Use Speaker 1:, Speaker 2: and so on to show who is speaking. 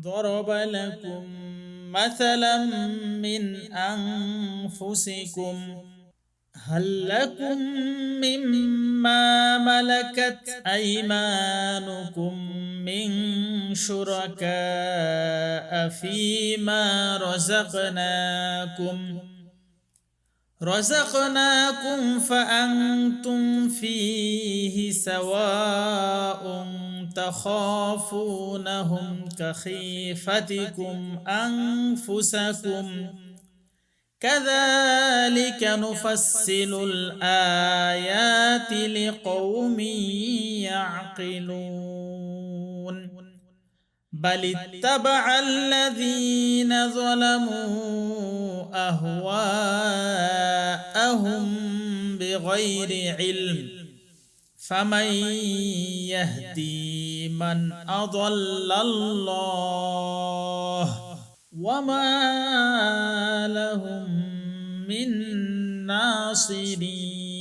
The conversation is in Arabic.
Speaker 1: ضرب لكم مثلا من أنفسكم هل لكم مما ملكت أيمانكم من شركاء فيما رزقناكم رزقناكم فأنتم فيه سواء تخافونهم كخيفتكم أنفسكم. كذلك نفصل الآيات لقوم يعقلون. بل اتبع الذين ظلموا أهواءهم بغير علم. فمن يهدي من أضل الله وما لهم من ناصرين.